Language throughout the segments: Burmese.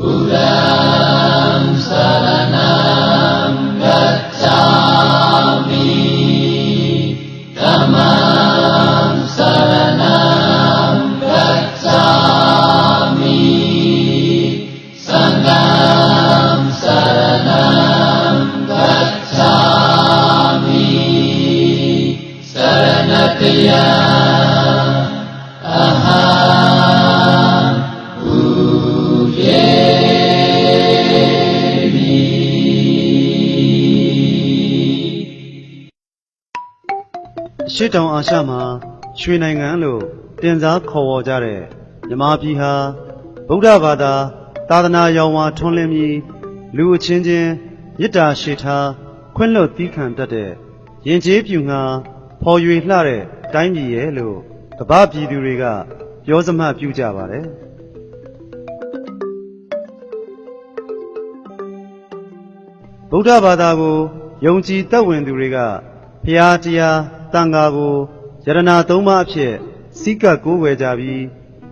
အ ရှိတောင်အာရှမှာရွှေနိုင်ငံလို့တင်စားခေါ်ဝေါ်ကြတဲ့မြမပြည်ဟာဗုဒ္ဓဘာသာသာသနာရောင်ဝါထွန်းလင်းပြီးလူအချင်းချင်းမေတ္တာရှိထားခွင့်လွတ်သီးခံတတ်တဲ့ယဉ်ကျေးပြူငါဖော်ရွေလှတဲ့တိုင်းပြည်ရဲ့လို့ကမ္ဘာပြည်သူတွေကပြောစမှတ်ပြုကြပါတယ်ဗုဒ္ဓဘာသာကိုယုံကြည်သက်ဝင်သူတွေကဖျားတရား တန်ခါကိုယရနာသုံးပါးအဖြစ်စီကပ်ကိုးကွယ်ကြပြီး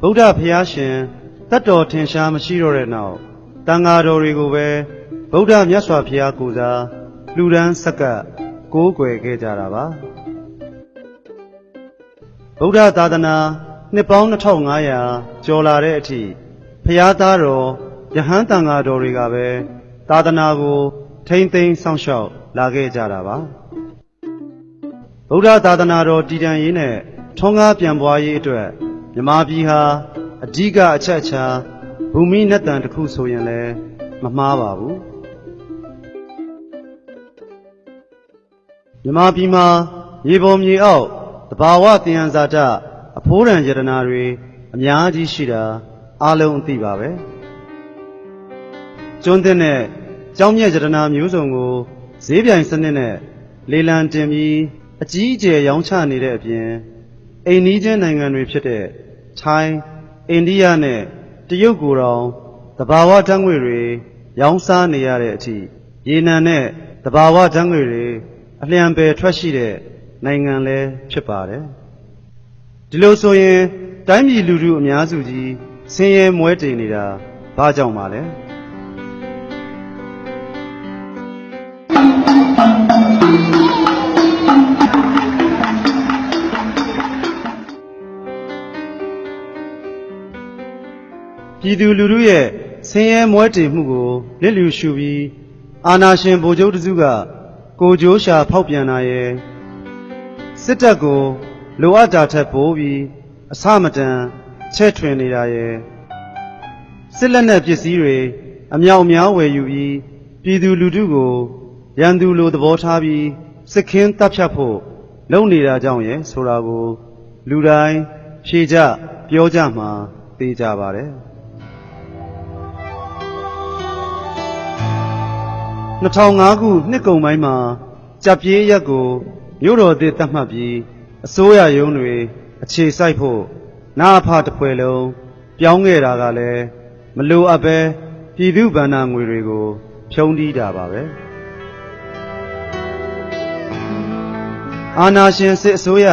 ဗုဒ္ဓဖျားရှင်တတ်တော်ထင်ရှားမရှိတော့တဲ့နောက်တန်ခါတော်တွေကိုပဲဗုဒ္ဓမြတ်စွာဘုရားကိုယ်စားလှူဒန်းစက္ကပ်ကိုးကွယ်ခဲ့ကြတာပါဗုဒ္ဓသာသနာနှစ်ပေါင်း2500ကျော်လာတဲ့အထိဖျားသားတော်ယဟန်တန်ခါတော်တွေကပဲသာသနာကိုထိမ့်သိမ်းစောင့်ရှောက်လာခဲ့ကြတာပါ ဗုဒ္ဓသာသနာတော်တည်တံ့ရေးနဲ့ထွန်းကားပြန်ပွားရေးအတွက်မြမပြည်ဟာအဓိကအချက်အခြာဘူမိနတ်တန်တစ်ခုဆိုရင်လည်းမမှားပါဘူးမြမပြည်မှာရေပေါ်မြေအောက်တဘာဝသယံဇာတအဖိုးရန်ယတနာတွေအများကြီးရှိတာအားလုံးအသိပါပဲကျွန်းတဲ့နဲ့ကြောင်းမြတ်ယတနာမျိုးစုံကိုဈေးပြိုင်စနစ်နဲ့လေလံတင်ပြီး အကြီးအကျယ်ရောင်းချနေတဲ့အပြင်အိမ်နီးချင်းနိုင်ငံတွေဖြစ်တဲ့ထိုင်းအိန္ဒိယနဲ့တရုတ်ကိုယ်တော်တဘာဝဓာတ်ငွေတွေရောင်းစားနေရတဲ့အထိရေနံနဲ့တဘာဝဓာတ်ငွေတွေအလျံပယ်ထွက်ရှိတဲ့နိုင်ငံလည်းဖြစ်ပါတယ်ဒီလိုဆိုရင်တိုင်းပြည်လူထုအများစုကြီးဆင်းရဲမွဲတေနေတာဘာကြောင့်ပါလဲ ပြည်သူလူထုရဲ့ဆင်းရဲမွဲတေမှုကိုလစ်လျူရှုပြီးအာနာရှင်ဗိုလ်ချုပ်တစုကကိုကြိုးရှာဖောက်ပြန်လာရဲ့စစ်တပ်ကိုလိုအပ်တာထက်ပိုပြီးအစမတန်ချဲ့ထွင်နေတာရဲ့စစ်လက်နက်ပစ္စည်းတွေအမြောက်အများဝယ်ယူပြီးပြည်သူလူထုကိုရန်သူလိုသဘောထားပြီးစစ်ခင်းတပ်ဖြတ်ဖို့လုပ်နေတာကြောင့်ရဲ့ဆိုတာကိုလူတိုင်းဖြေကြပြောကြမှာသိကြပါတယ် 2005ခုနှစ်ကုန်ပိုင်းမှာကြပ်ပြေးရက်ကိုမြို့တော်သစ်တတ်မှတ်ပြီးအစိုးရရုံးတွေအခြေစိုက်ဖို့နာအဖတစ်ဖွဲ့လုံးပြောင်းခဲ့တာကလည်းမလိုအပ်ပဲပြည်သူဗန္နာငွေတွေကို ဖြုံးတီးတာပါပဲအာနာရှင်စစ်အစိုးရ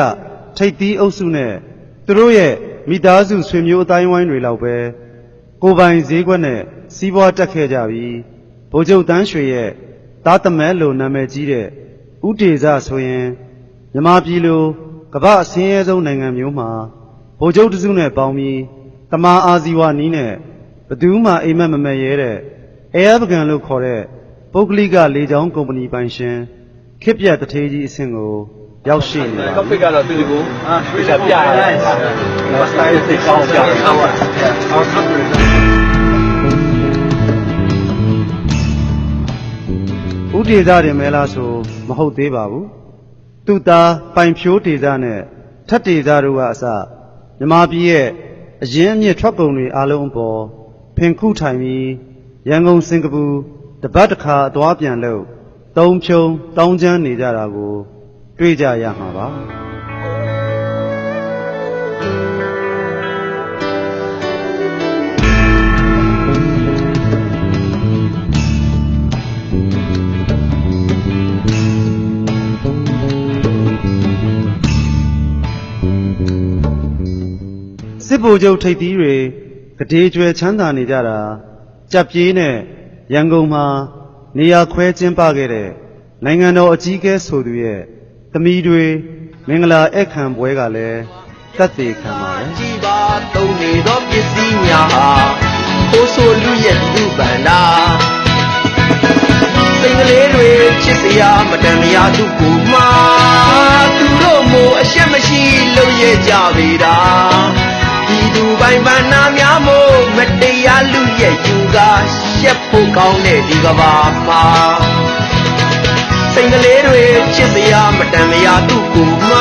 ထိပ်သီးအုပ်စုနဲ့သူတို့ရဲ့မိသားစုဆွေမျိုးအတိုင်းဝိုင်းတွေလောက်ပဲကိုယ်ပိုင်ဈေးကွက်နဲ့စီးပွားတက်ခဲ့ကြပြီး ဗိုလ်ချုပ်တန်းရွှေရဲ့သားသမက်လိုနာမည်ကြီးတဲ့ဥတေဇဆိုရင်မြမပြည်လိုကမ္ဘာအစင်းရဲဆုံးနိုင်ငံမျိုးမှာဗိုလ်ချုပ်တစုနဲ့ပေါင်းပြီးတမာအာဇီဝနီးနဲ့ဘယ်သူမှအိမ်မက်မမက်ရဲတဲ့အဲရပကံလို့ခေါ်တဲ့ပုဂ္ဂလိကလေကြောင်းကုမ္ပဏီပိုင်ရှင်ခစ်ပြတ်တထေးကြီးအဆင့်ကိုရောက်ရှိနေပါကောက်ပြီဖိတ်ကတော့သူဒီကိုအာပြပြပြရတယ်။စတိုင်သိကောင်းပြတယ်။ ဒေဇတယ်မဲလားဆိုမဟုတ်သေးပါဘူးသူသားပိုင်ဖြိုးဒေဇနဲ့ထက်ဒေဇတို့ကအစမြမပြည်ရဲ့အရင်အမြင့်ထွက်ကုန်တွေအားလုံးအပေါ်ဖင်ခုထိုင်ပြီးရန်ကုန်စင်ကာပူတပတ်တစ်ခါအသွားပြန်လို့သုံးဖြုံတောင်းချမ်းနေကြတာကို တွေ့ကြရမှာပါ ဗိုလ်ချုပ်ထိပ်သီးတွေကတိကျွယ်ချမ်းသာနေကြတာကြက်ပြေးနဲ့ရန်ကုန်မှာနေရာခွဲကျင်းပခဲ့တဲ့နိုင်ငံတော်အကြီးအကဲဆိုသူရဲ့သမီးတွေမင်္ဂလာဧည့်ခံပွဲကလည်းသက်သေခံပါတယ်ကြည်ပါသုံးနေသောပစ္စည်းများဟာဟိုးဆိုလူရဲ့လူပန္နာစိတ်ကလေးတွေချစ်စရာမတန်မရာသူကိုမှသူတို့မို့အရှက်မရှိလုပ်ရကြပေတာဒီသူ ပိုင်ပန္နာများမို့မတရားလူရဲ့ယူကရှက်ဖို့ကောင်းတဲ့ဒီကဘာမှာစိတ်ကလေးတွေချစ်စရာမတန်မရာသူကိုမှ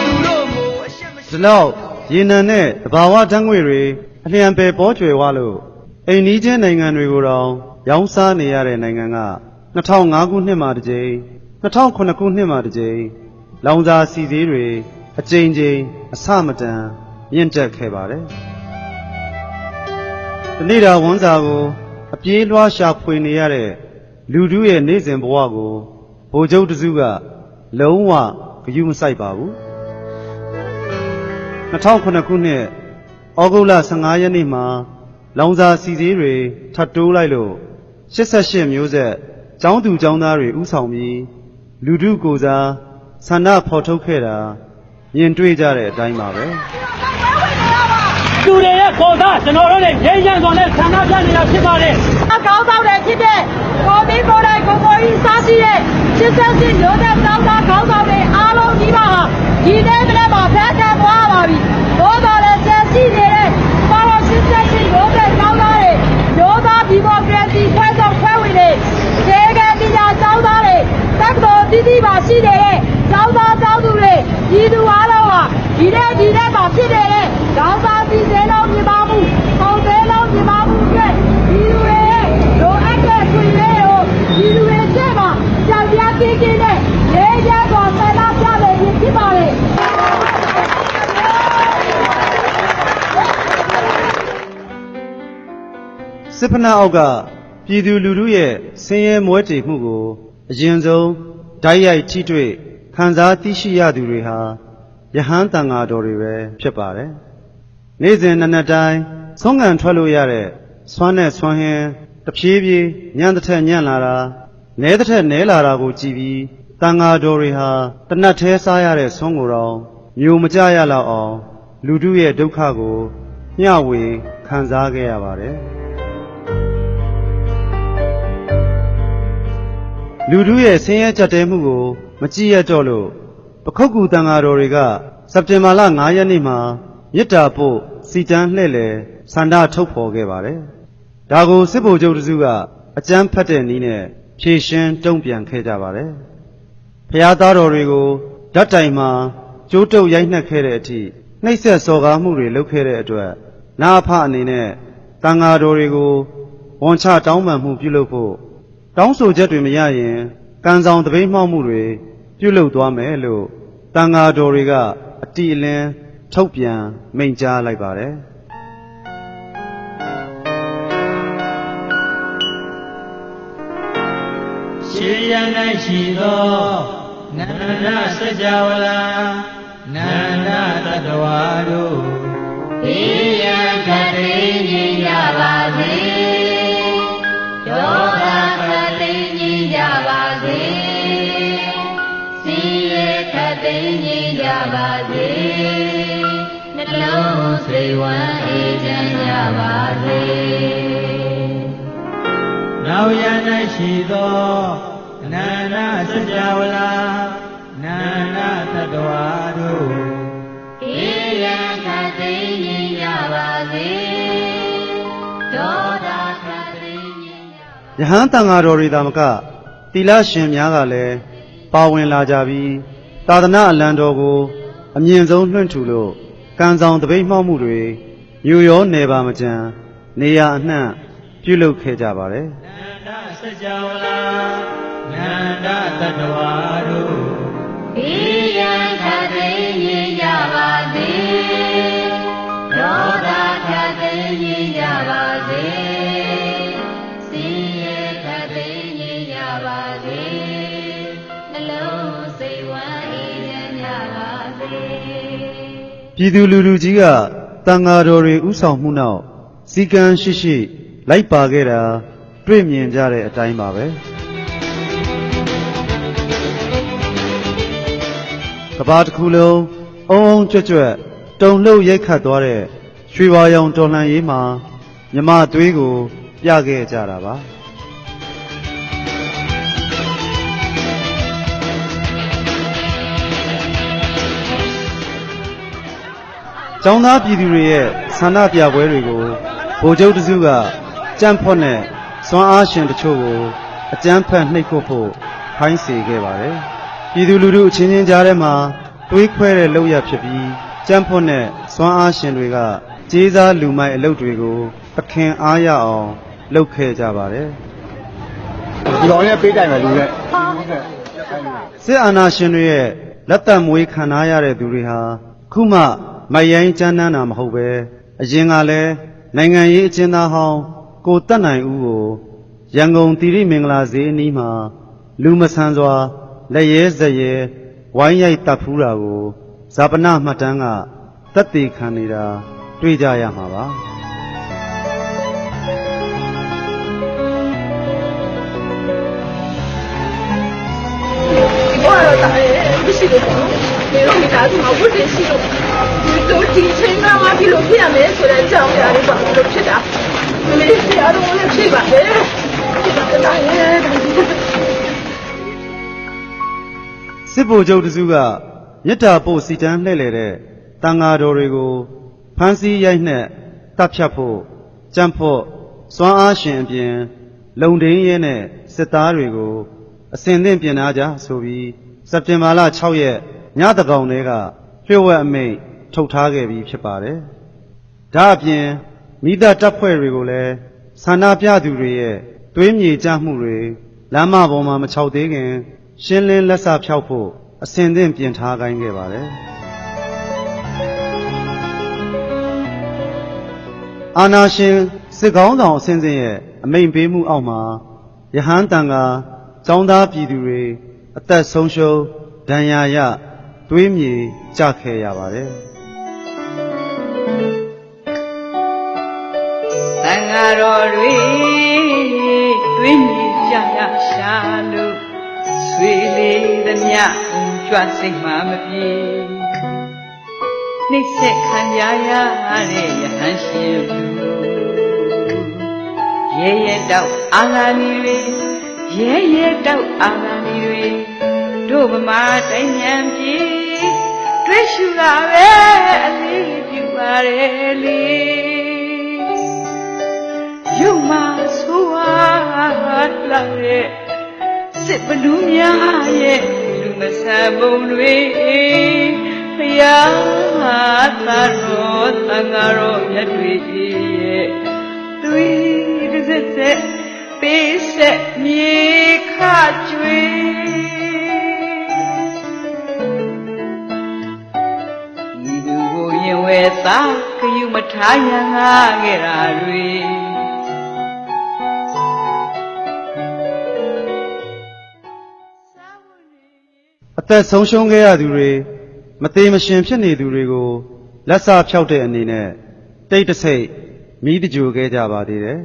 သူတို့မို့အရှက်မရှိဒီလောက်ရေနံနဲ့တဘာဝဓာတ်ငွေတွေအလျံပယ်ပေါ်ကျွယ်ဝလို့အိမ်နီးချင်းနိုင်ငံတွေကိုတောင်ရောင်းစားနေရတဲ့နိုင်ငံက2005ခုနှစ်မှာတစ်ကြိမ်2009ခုနှစ်မှာတစ်ကြိမ်လောင်စာစီသေးတွေအကြိမ်ကြိမ်အဆမတန် မြင့်တက်ခဲ့ပါတယ်။ဒီနေ့တာဝန်စာကိုအပြေးလွှားရှာဖွေနေရတဲ့လူထုရဲ့နေ့စဉ်ဘဝကိုဗိုလ်ချုပ်တစုကလုံးဝဂရုမစိုက်ပါဘူး။2009ခုနှစ်ဩဂုတ်လ15ရက်နေ့မှာ လောင်စာစီသေးတွေထပ်တိုးလိုက်လို့88မျိုးဆက်ចောင်းသူចောင်းသားတွေဥဆောင်ပြီးလူထုကိုယ်စားဆန္ဒဖော်ထုတ်ခဲ့တာမြင်တွေ့ကြတဲ့အတိုင်းပါပဲ သူတွေရဲ့ပေါ်သားကျွန်တော်တို့နဲ့ငြိမ်းချမ်းစွာနဲ့ဆန္ဒပြနေတာဖြစ်ပါတယ်အကောင်းဆောင်တဲ့ဖြစ်တဲ့ကိုမင်းကိုယ်တိုင်ကိုကိုကြီးစားရှိတဲ့ရှစ်ဆက်စစ်မျိုးတဲ့တောင်းတာခေါင်းဆောင်တွေအားလုံးကြီးပါဟာဒီနေ့ကလေးမှာဖက်ခံသွားပါပြီ။သို့တော်လည်းကျန်ရှိနေတဲ့ပါတော်ရှစ်ဆက်စစ်မျိုးတဲ့တောင်းတာတွေမျိုးသားဒီမိုကရေစီဖွဲ့ဆောင်ဖွဲ့ဝင်တွေဒေဂန်ပညာကျောင်းသားတွေတက္ကသိုလ်တည်တည်ပါရှိနေတဲ့ကျောင်းသားကျောင်းသူတွေဒီသူအားလုံးဟာဒီနေ့ဒီနေ့မှာဖြစ်နေတဲ့ကျောင်းသား စစ်ဖနာအောက်ကပြည်သူလူထုရဲ့ဆင်းရဲမွဲတေမှုကိုအရင်ဆုံးဓာတ်ရိုက်ထိတွေ့ခံစားသိရှိရသူတွေဟာယဟန်တန်ဃာတော်တွေပဲဖြစ်ပါတယ်။နေ့စဉ်နက်နက်တိုင်းဆုံးငံထွက်လို့ရတဲ့ဆွမ်းနဲ့ဆွမ်းဟင်းတဖြည်းဖြည်းညံတစ်ထက်ညံ့လာတာနဲတစ်ထက်နဲလာတာကိုကြည့်ပြီးတန်ဃာတော်တွေဟာတနတ်သေးစားရတဲ့ဆွမ်းကိုယ်တော်မျိုးမကြရလောက်အောင် လူထုရဲ့ဒုက္ခကိုမျှဝေခံစားခဲ့ရပါတယ်။ လူထုရဲ့ဆင်းရဲကြက်တဲမှုကို မကြည့်ရတော့လို့ပခုတ်ကူတန်ဃာတော်တွေကစက်တင်ဘာလ9ရက်နေ့မှာမေတ္တာပို့စီတန်းလှည့်လည်ဆန္ဒထုတ်ဖော်ခဲ့ပါတယ်။ဒါကိုစစ်ဗိုလ်ချုပ်တစုကအကြမ်းဖက်တဲ့နည်းနဲ့ဖြေရှင်းတုံ့ပြန်ခဲ့ကြပါတယ်။ဖျားသားတော်တွေကိုဓာတ်တိုင်မှာကျိုးတုပ်ရိုက်နှက်ခဲ့တဲ့အထိနှိပ်စက်စော်ကားမှုတွေလုပ်ခဲ့တဲ့အတွက်နာအဖအနေနဲ့တန်ဃာတော်တွေကိုဝန်ချတောင်းပန်မှုပြုလုပ်ဖို့ တောင်းဆိုချက်တွေမရရင်ကံဆောင်တပိတ်မှောက်မှုတွေပြုလုပ်သွားမယ်လို့တန်ဃာတော်တွေကအတိအလင်းထုတ်ပြန်မိန့်ကြားလိုက်ပါတယ်ရှေးရန်၌ရှိသောနန္ဒစကြဝဠာနန္ဒတတဝါတို့ဒီရန်ခတိ ကြပါစေနှလုံးစိတ်ဝမ်းအေးချမ်းကြပါစေနောက်ရန်၌ရှိသောအနန္တစကြဝဠာနန္ဒတတဝါတို့ဒီရန်ခတိငြိမ်းကြပါစေဒေါသခတိငြိမ်းကြပါယဟန်တန်ဃာတော်တွေသာမကသီလရှင်များကလည်းပါဝင်လာကြပြီး သာသနာအလံတော်ကို အမြင့်ဆုံးလွှင့်ထူလို့ကံဆောင်တပိတ်မှောက်မှုတွေမြို့ရောနယ်ပါမကြံနေရာအနှံ့ပြုလုပ်ခဲ့ကြပါတယ်နန္ဒစကြဝဠာနန္ဒတတဝါတို့ဒီရန်ခတိငြိမ်းကြပါစေဒေါ ပြည်သူလူထုကြီးကတန်ဃာတော်တွေဥဆောင်မှုနောက်စီကံရှိရှိ လိုက်ပါခဲ့တာတွေ့မြင်ကြတဲ့အတိုင်းပါပဲကဘာတစ်ခုလုံးအုံအုံကြွက်ကြွက်တုံလှုပ်ရိုက်ခတ်သွားတဲ့ရွှေဝါရောင်တော်လှန်ရေးမှာမြမသွေးကို ပြခဲ့ကြတာပါ။ ကျောင်းသားပြည်သူတွေရဲ့ဆန္ဒပြပွဲတွေကိုဗိုလ်ချုပ်တစုကကြမ်းဖွက်နဲ့စွမ်းအားရှင်တချို့ကိုအကြမ်းဖက်နှိပ်ကွပ်ဖို့ခိုင်းစေခဲ့ပါတယ်။ပြည်သူလူထုအချင်းချင်းကြားထဲမှာတွေးခွဲတဲ့လောက်ရဖြစ်ပြီးကြမ်းဖွက်နဲ့စွမ်းအားရှင်တွေကကြေးစားလူမိုက်အလုပ်တွေကိုပခင်အားရအောင်လုပ်ခဲ့ကြပါတယ်။ဒီကောင်ရဲ့ပေးတိုင်မယ်လူနဲ့စစ်အာဏာရှင်တွေရဲ့လက်သက်မွေးခံထားရတဲ့သူတွေဟာခုမှ မိုက်ရိုင်းကြမ်းတမ်းတာမဟုတ်ပဲအရင်ကလည်းနိုင်ငံရေးအကျဉ်းသားဟောင်းကိုတက်နိုင်ဦးကိုရန်ကုန်တိရိမင်္ဂလာဈေးအနီးမှာလူမဆန်စွာလက်ရဲဇက်ရဲဝိုင်းရိုက်တပ်ဖူးတာကိုဇာပနမှတ်တမ်းကတက်သေးခံနေတာတွေ့ကြရမှာပါ ရဲ့မရှိလို့ဒီလိုမိသားစုမှာဝတ်တင်ရှိလို့ဒီတို့ဒီချိန်မှာငါဒီလိုဖြစ်ရမယ်ဆိုတဲ့အကြောင်းအရာတွေပါလို့ဖြစ်တာဒီလေးဆရာတော်လည်းဖြစ်ပါလေဖြစ်ပါလားရဲ့စစ်ဗိုလ်ချုပ်တစုကမြစ်တာပို့စီတန်းလှည့်လေတဲ့တန်ဃာတော်တွေကိုဖမ်းဆီးရိုက်နှက်တပ်ဖြတ်ဖို့ကြမ်းဖို့စွမ်းအားရှင်အပြင် လုံဒင်းရဲနဲ့စစ်သားတွေကိုအစင်သင့်ပြင်ထားကြဆိုပြီး စက်တင်ဘာလ6ရက်ညတကောင်တည်းကလျှို့ဝှက်အမိန့်ထုတ်ထားခဲ့ပြီးဖြစ်ပါတယ်။ဒါအပြင်မိသားတပ်ဖွဲ့တွေကိုလည်းဆန္ဒပြသူတွေရဲ့သွေးမြေကြမှုတွေလမ်းမပေါ်မှာမချောက်သေးခင် ရှင်းလင်းလက်စဖျောက်ဖို့အစင်သင့်ပြင်ထားခိုင်းခဲ့ပါတယ်။အာနာရှင်စစ်ကောင်းဆောင်အစဉ်စဉ်ရဲ့အမိန်ပေးမှုအောက်မှာယဟန်တန်ကចောင်းသားပြည်သူတွေ အသက်ဆုံးရှုံးဒဏ်ရာရသွေးမြေကြခဲ့ရပါတယ်။သံဃာတော်တွေတွင်းမြေကြရရှာလို့ဆွေလေးသမျှကြွစိတ်မှမပြေနှိမ့်ဆက်ခံရရတဲ့ယဟန်ရှင်သူရဲရဲတောက်အာဃာနီတွေ ရဲရဲတောက်အာဃာနီတွေတို့ဗမာတိုင်းညံပြေတွေ့ရှုတာပဲအလေးပြုပါရဲ့လေရုပ်မာဆိုးဝါးလာတဲ့စစ်ဘလူးများရဲ့လူမဆန်ပုံတွေဖယားသာတော်သံဃာတော်မြတ်တွေရဲ့သွေးတစ်စက်စက်ပေးဆက်မြေခ ကျွေဤသူကိုရင်ဝဲသားခယူမထားရန်ငါခဲ့တာတွေအသက်ဆုံးရှုံးခဲ့ရသူတွေမသေးမရှင်ဖြစ်နေသူတွေကိုလက်စဖျောက်တဲ့အနေနဲ့တိတ်တဆိတ်မိတကြိုခဲ့ကြပါသေးတယ်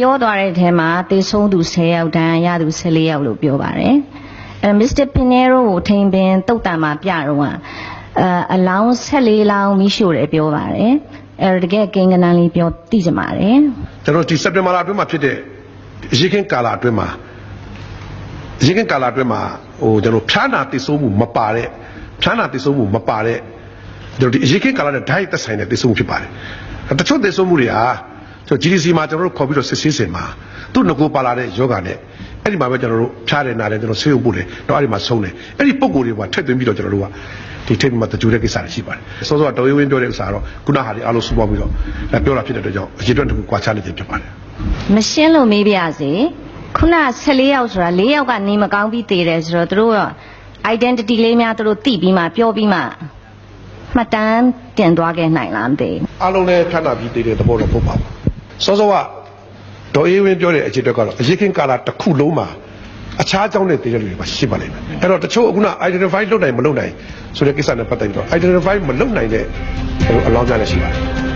ပြောသွားတဲ့အထဲမှာတေဆုံးသူ10ယောက်တန်းရသူ14ယောက်လို့ပြောပါတယ်အဲမစ္စတာပင်နေရိုကိုထိန်ပင်တုတ်တံမှာပြတော့ကအအလောင်း14လောင်းမိရှို့တယ်ပြောပါတယ်အဲတကယ်ကိန်းကနန်းလေးပြောသိကြပါတယ်ကျွန်တော်ဒီစက်တင်ဘာလအတွင်းမှာဖြစ်တဲ့ရေခင်းကာလအတွင်းမှာရေခင်းကာလအတွင်းမှာဟိုကျွန်တော်ဖြားနာတည်ဆိုးမှုမပါတဲ့ဖြားနာတည်ဆိုးမှုမပါတဲ့ကျွန်တော်ဒီရေခင်းကာလနဲ့ဓာတ်ရိုက်သက်ဆိုင်တဲ့တည်ဆိုးမှုဖြစ်ပါတယ်တချို့တည်ဆိုးမှုတွေဟာ ကျွန်တော် GDC မှာကျွန်တော်တို့ခေါ်ပြီးတော့စစ်ဆေးစင်မှာသူ့ငကိုပါလာတဲ့ယောဂနဲ့အဲ့ဒီမှာပဲကျွန်တော်တို့ဖြားတယ်နာတယ်ကျွန်တော်ဆေးရုံပို့တယ်တော့အဲ့ဒီမှာဆုံးတယ်အဲ့ဒီပုံကိုယ်တွေကထက်သွင်းပြီးတော့ကျွန်တော်တို့ကဒီထိပ်မှာတကြိုတဲ့ကိစ္စတွေရှိပါတယ်စောစောကတော်ရင်းဝင်းပြောတဲ့ဥစ္စာကတော့ခုနဟာဒီအားလုံးစုပေါင်းပြီးတော့ပြောတာဖြစ်တဲ့အတွက်ကြောင့်အရေးအတွက်တစ်ခုကွာခြားနေခြင်းဖြစ်ပါတယ်မရှင်းလို့မေးပြစေခုန14ယောက်ဆိုတာ4ယောက်ကနေမကောင်းပြီးတည်တယ်ဆိုတော့သူတို့က identity လေးများသူတို့သိပြီးမှပြောပြီးမှမှတ်တမ်းတင်သွားခဲ့နိုင်လားမသိဘူးအားလုံးလည်းဖြတ်နာပြီးတည်တဲ့သဘောတော့ပုတ်ပါဘူး စောစောကဒေါ်အေးဝင်းပြောတဲ့အချက်တော့ကတော့အရေးခင်ကာလတစ်ခုလုံးမှာအခြားအကြောင်းနဲ့တည်တဲ့လူတွေပါရှိပါလိမ့်မယ်အဲ့တော့တချို့အခုန identify လုပ်နိုင်မလုပ်နိုင်ဆိုတဲ့ကိစ္စနဲ့ပတ်သက်ပြီးတော့ identify မလုပ်နိုင်တဲ့ဟိုအလောင်းများလည်းရှိပါတယ်